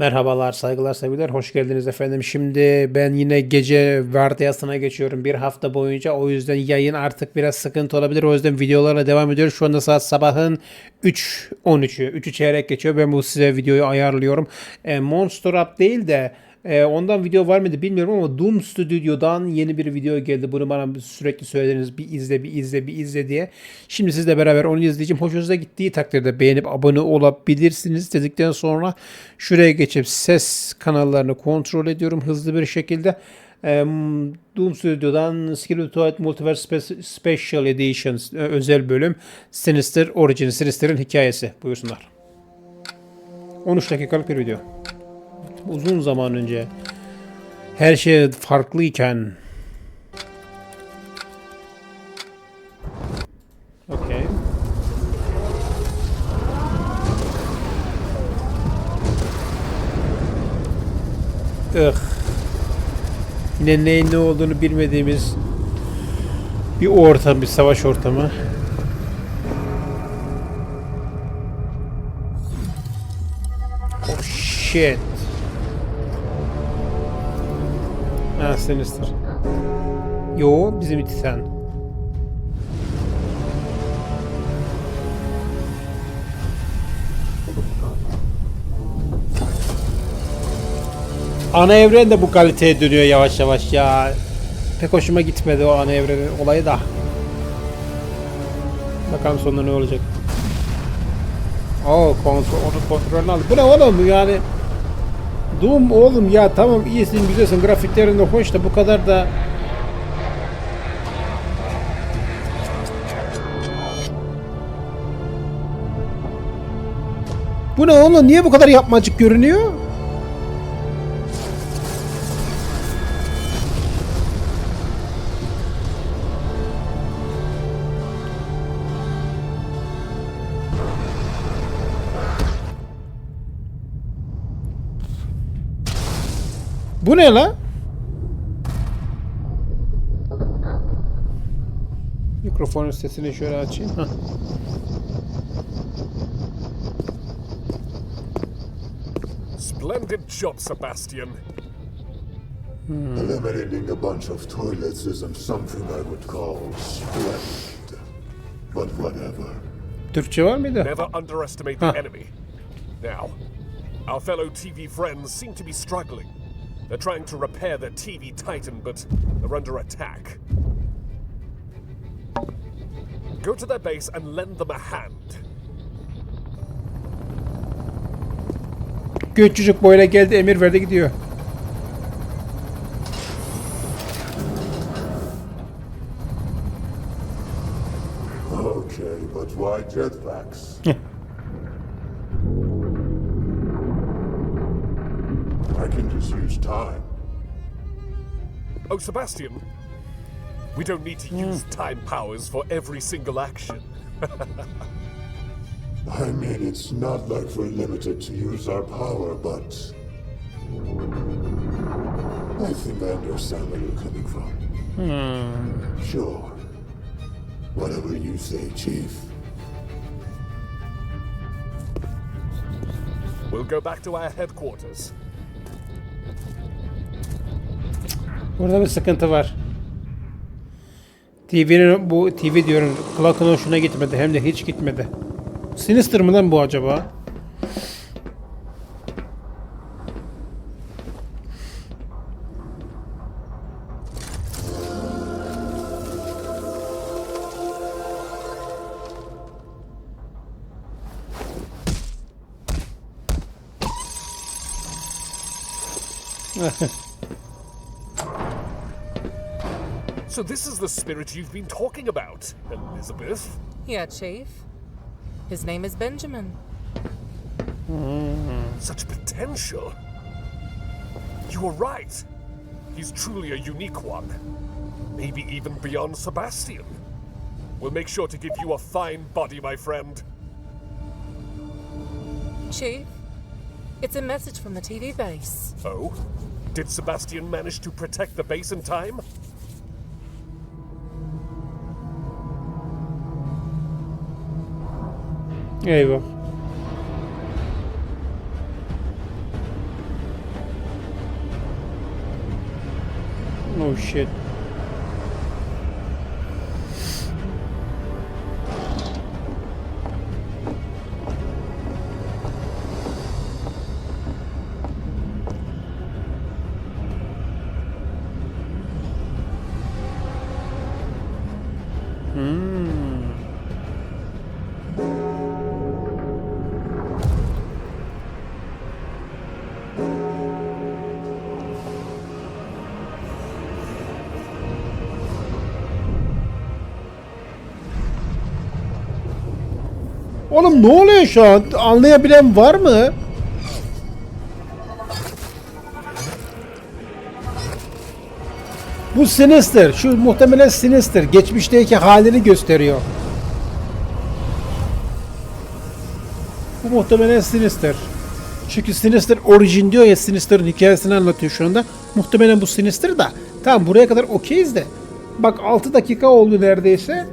Merhabalar, saygılar, sevgiler. Hoş geldiniz efendim. Şimdi ben yine gece vardiyasına geçiyorum bir hafta boyunca. O yüzden yayın artık biraz sıkıntı olabilir. O yüzden videolarla devam ediyoruz. Şu anda saat sabahın 3.13'ü. 3'ü çeyrek geçiyor. Ben bu size videoyu ayarlıyorum. E, Monster Up değil de e, ondan video var mıydı bilmiyorum ama Doom Studio'dan yeni bir video geldi. Bunu bana sürekli söylediniz bir izle bir izle bir izle diye. Şimdi sizle beraber onu izleyeceğim. Hoşunuza gittiği takdirde beğenip abone olabilirsiniz dedikten sonra şuraya geçip ses kanallarını kontrol ediyorum hızlı bir şekilde. E, Doom Studio'dan Twilight Multiverse Spe- Special Edition e, özel bölüm Sinister Origin Sinister'ın hikayesi. Buyursunlar. 13 dakikalık bir video uzun zaman önce her şey farklıyken Okey. Ugh. Yine neyin ne olduğunu bilmediğimiz bir ortam, bir savaş ortamı. Oh shit. Ha Sinister. Yo bizim Titan. Ana evren de bu kaliteye dönüyor yavaş yavaş ya. Pek hoşuma gitmedi o ana evrenin olayı da. Bakalım sonunda ne olacak. Oo kontrol, onu kontrolünü aldı. Bu ne oğlum yani? Doom oğlum ya tamam iyisin güzelsin grafiklerin de hoş da bu kadar da Bu ne oğlum niye bu kadar yapmacık görünüyor? Bu ne la? Mikrofonun sesini şöyle açayım. Hah. Splendid job, Sebastian. Hmm. Eliminating a bunch of toilets isn't something I would call splendid. But whatever. Türkçe var mıydı? Never underestimate the enemy. Now, our fellow TV friends seem to be struggling. They're trying to repair their TV Titan, but they're under attack. Go to their base and lend them a hand. Göççücük boyuna geldi emir verdi gidiyor. Okay, but why jetpacks? can just use time. Oh, Sebastian, we don't need to hmm. use time powers for every single action. I mean, it's not like we're limited to use our power, but. I think I understand where you're coming from. Hmm. Sure. Whatever you say, Chief. We'll go back to our headquarters. Burada bir sıkıntı var. TV'nin bu TV diyorum Clock'un hoşuna gitmedi hem de hiç gitmedi. Sinister mı lan bu acaba? So this is the spirit you've been talking about, Elizabeth. Yeah, Chief. His name is Benjamin. Mm-hmm. Such potential. You were right. He's truly a unique one. Maybe even beyond Sebastian. We'll make sure to give you a fine body, my friend. Chief, it's a message from the TV base. Oh? Did Sebastian manage to protect the base in time? Eyvah. Oh shit. Oğlum ne oluyor şu an? Anlayabilen var mı? Bu Sinister. Şu muhtemelen Sinister. Geçmişteki halini gösteriyor. Bu muhtemelen Sinister. Çünkü Sinister orijin diyor ya Sinister'ın hikayesini anlatıyor şu anda. Muhtemelen bu Sinister da. Tamam buraya kadar okeyiz de. Bak 6 dakika oldu neredeyse.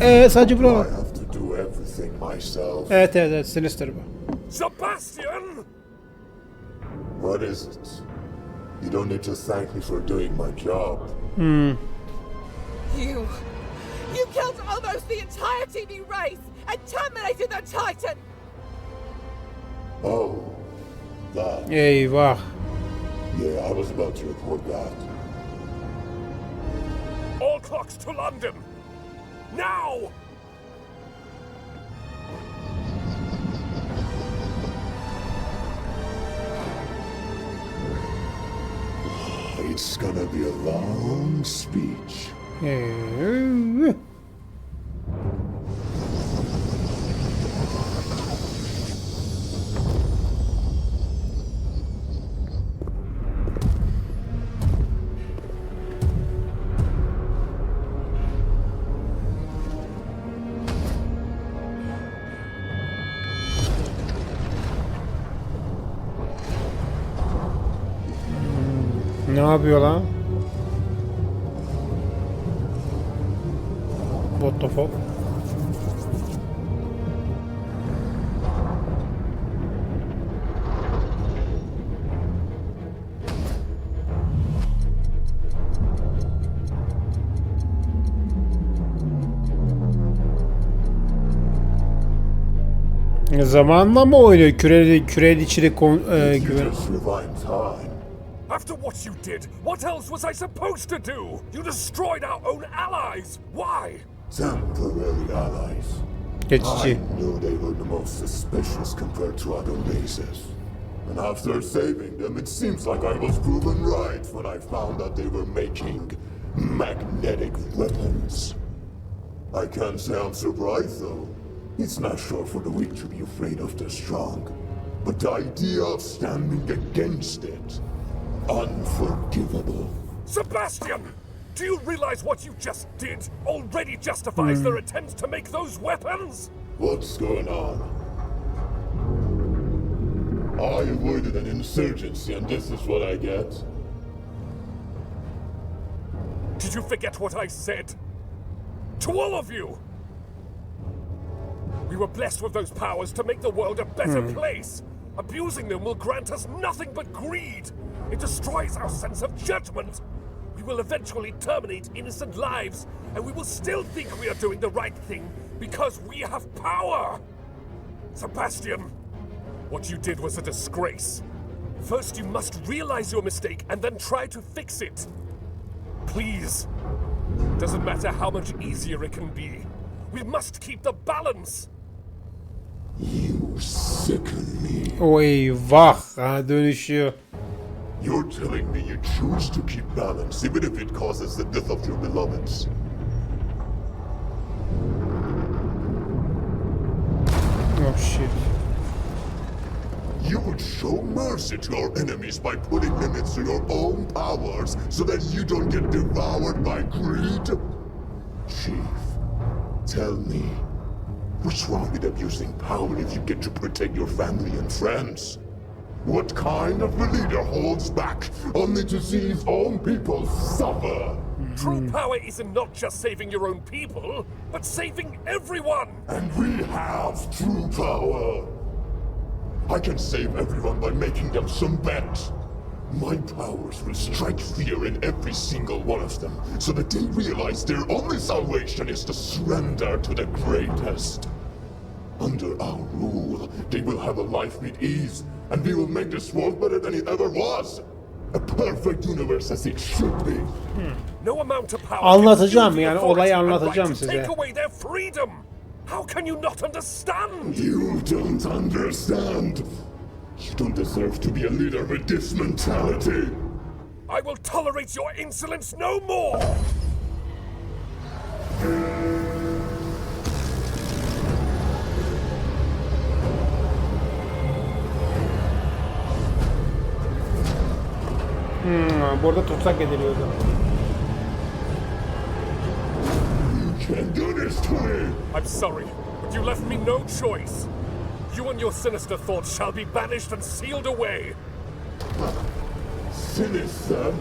Ee, sadece I bura have to do everything myself. Evet evet evet Sinister bu. Sebastian! What is it? You don't need to thank me for doing my job. Hmm. You. You killed almost the entire TV race and terminated the Titan! Oh, that. Eyvah. Yeah, I was about to report that. All clocks to London! Now! It's gonna be a long speech. Yapıyor lan? What the fuck? Zamanla mı oynuyor? Küreli, küreli içeri kon, e, güven. Just rewind time. After what you did, what else was I supposed to do? You destroyed our own allies! Why? Temporary allies. I Geçici. knew they were the most suspicious compared to other races. And after saving them, it seems like I was proven right when I found that they were making magnetic weapons. I can't say I'm surprised though. It's natural for the weak to be afraid of the strong. But the idea of standing against it, unforgivable. Sebastian! Do you realize what you just did already justifies their hmm. attempts to make those weapons? What's going on? I avoided an insurgency and this is what I get? Did you forget what I said? To all of you! We were blessed with those powers to make the world a better hmm. place. Abusing them will grant us nothing but greed. It destroys our sense of judgment. We will eventually terminate innocent lives, and we will still think we are doing the right thing because we have power. Sebastian, what you did was a disgrace. First, you must realize your mistake and then try to fix it. Please. Doesn't matter how much easier it can be. We must keep the balance. You sicken me. O eyvah. Ha, dönüşüyor. You're telling me you choose to keep balance even if it causes the death of your beloveds. Oh shit. You would show mercy to your enemies by putting limits to your own powers so that you don't get devoured by greed? Chief, tell me, what's wrong with abusing power if you get to protect your family and friends? What kind of a leader holds back only to see his own people suffer? Hmm. True power isn't not just saving your own people, but saving everyone. And we have true power. I can save everyone by making them some bet. My powers will strike fear in every single one of them, so that they realize their only salvation is to surrender to the greatest. Under our rule, they will have a life with ease, and we will make this world better than it ever was. A perfect universe as it should be. Hmm. No amount of power. Anlatacağım can give yani, the olayı authority anlatacağım to size. Take away their freedom. How can you not understand? You don't understand. You don't deserve to be a leader with this mentality. I will tolerate your insolence no more. Hmm, burada tutsak ediliyordu. You can't do this to me. I'm sorry, but you left me no choice. You and your sinister thoughts shall be banished and sealed away. Sinister.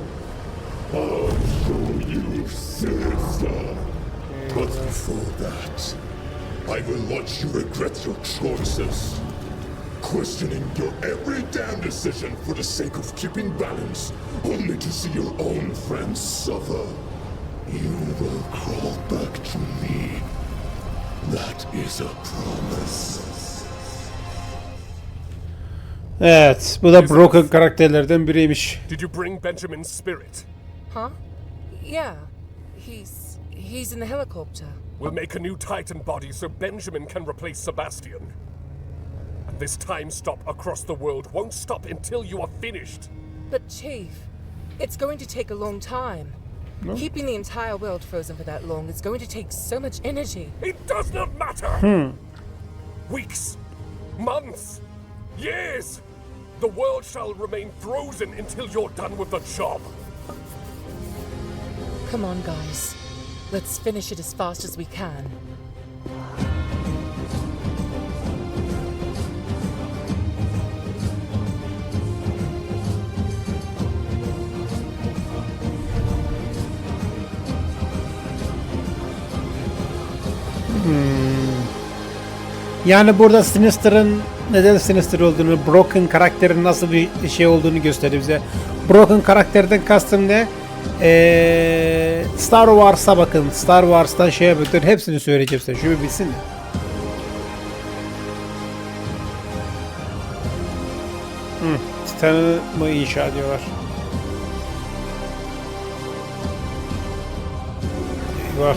I'll show you sinister. But before that, I will watch you regret your choices. Questioning your every damn decision for the sake of keeping balance, only to see your own friends suffer. You will crawl back to me. That is a promise. Evet, bu da Broken karakterlerden biriymiş. Did you bring Benjamin's spirit? Huh? Yeah. He's he's in the helicopter. We'll make a new Titan body so Benjamin can replace Sebastian. And this time stop across the world won't stop until you are finished. But Chief, it's going to take a long time. Keeping the entire world frozen for that long is going to take so much energy. It does not matter. Hmm. Weeks, months, years. The world shall remain frozen until you're done with the job. Come on, guys. Let's finish it as fast as we can. Yani burada Sinister'ın neden Sinister olduğunu, Broken karakterin nasıl bir şey olduğunu gösteriyor bize. Broken karakterden kastım ne? Ee, Star Wars'a bakın. Star Wars'tan şeye bakın. Hepsini söyleyeceğim size. Şu bir bilsin de. Hı, Titan'ı mı inşa ediyorlar? Eyvah.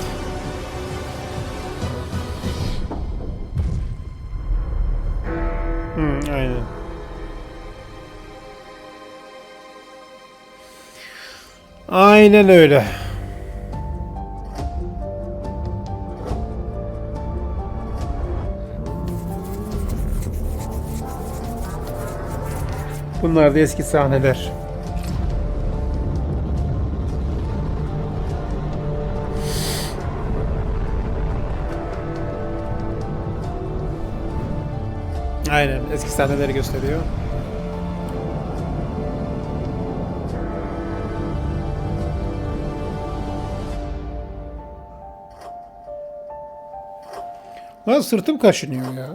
Hı, aynen. Aynen öyle. Bunlar da eski sahneler. Aynen eski sahneleri gösteriyor. Lan sırtım kaşınıyor ya.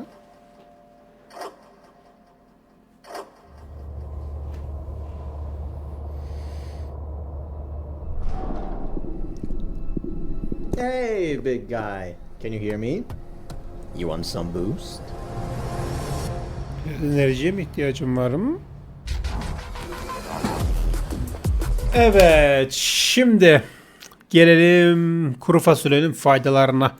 Hey, big guy. Can you hear me? You want some boost? Enerjiye mi ihtiyacım var mı? Evet, şimdi gelelim kuru fasulyenin faydalarına.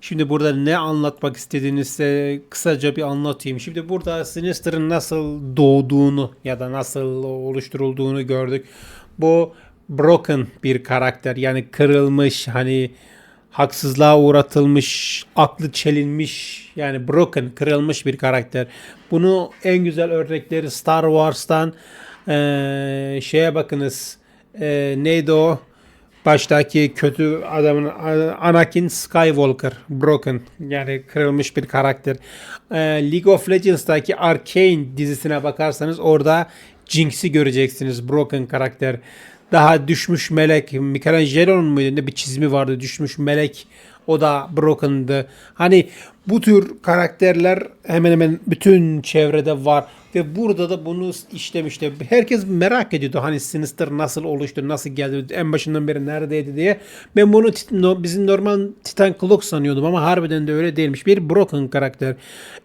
Şimdi burada ne anlatmak istediğini size kısaca bir anlatayım. Şimdi burada Sinister'ın nasıl doğduğunu ya da nasıl oluşturulduğunu gördük. Bu broken bir karakter yani kırılmış hani haksızlığa uğratılmış, aklı çelinmiş yani broken, kırılmış bir karakter. Bunu en güzel örnekleri Star Wars'tan eee, şeye bakınız. Eee, neydi o? Baştaki kötü adamın Anakin Skywalker, broken yani kırılmış bir karakter. Eee, League of Legends'taki Arcane dizisine bakarsanız orada Jinx'i göreceksiniz, broken karakter. Daha düşmüş melek, Michelangelo'nun muydu ne bir çizimi vardı düşmüş melek. O da broken'dı. Hani Bu tür karakterler hemen hemen bütün çevrede var ve burada da bunu işlemişler. Herkes merak ediyordu hani Sinister nasıl oluştu, nasıl geldi, en başından beri neredeydi diye. Ben bunu bizim normal Titan Clock sanıyordum ama harbiden de öyle değilmiş. Bir broken karakter,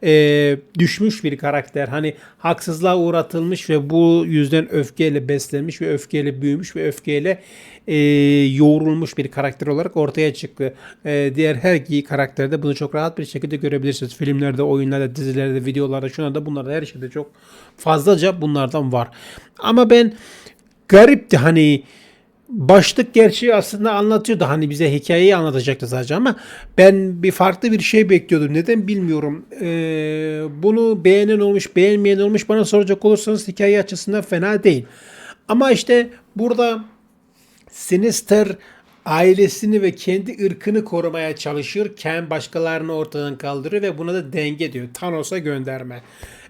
Ee, düşmüş bir karakter. Hani haksızlığa uğratılmış ve bu yüzden öfkeyle beslenmiş ve öfkeyle büyümüş ve öfkeyle e, yoğrulmuş bir karakter olarak ortaya çıktı. E, diğer her karakterde bunu çok rahat bir şekilde görebilirsiniz. Filmlerde, oyunlarda, dizilerde, videolarda, şuna da bunlarda her şeyde çok fazlaca bunlardan var. Ama ben garipti hani başlık gerçeği aslında anlatıyordu. Hani bize hikayeyi anlatacaktı sadece ama ben bir farklı bir şey bekliyordum. Neden bilmiyorum. Ee, bunu beğenen olmuş, beğenmeyen olmuş bana soracak olursanız hikaye açısından fena değil. Ama işte burada Sinister ailesini ve kendi ırkını korumaya çalışırken başkalarını ortadan kaldırıyor ve buna da denge diyor. Thanos'a gönderme.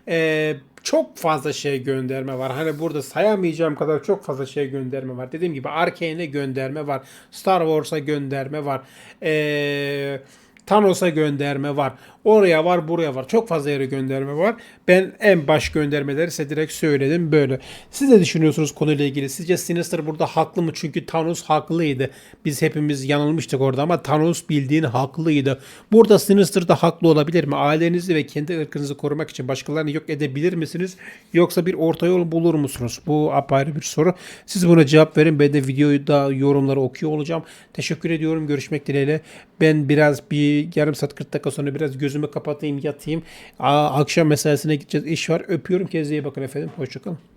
Ee, çok fazla şey gönderme var. Hani burada sayamayacağım kadar çok fazla şey gönderme var. Dediğim gibi Arkane'e gönderme var. Star Wars'a gönderme var. Ee, Thanos'a gönderme var. Oraya var, buraya var. Çok fazla yere gönderme var. Ben en baş göndermeleri size direkt söyledim böyle. Siz ne düşünüyorsunuz konuyla ilgili? Sizce Sinister burada haklı mı? Çünkü Thanos haklıydı. Biz hepimiz yanılmıştık orada ama Thanos bildiğin haklıydı. Burada Sinister da haklı olabilir mi? Ailenizi ve kendi ırkınızı korumak için başkalarını yok edebilir misiniz? Yoksa bir orta yol bulur musunuz? Bu apayrı bir soru. Siz buna cevap verin. Ben de videoyu da yorumları okuyor olacağım. Teşekkür ediyorum. Görüşmek dileğiyle. Ben biraz bir yarım saat 40 dakika sonra biraz gözümü kapatayım yatayım. Aa, akşam mesaisine gideceğiz. İş var. Öpüyorum. Kendinize bakın efendim. Hoşçakalın.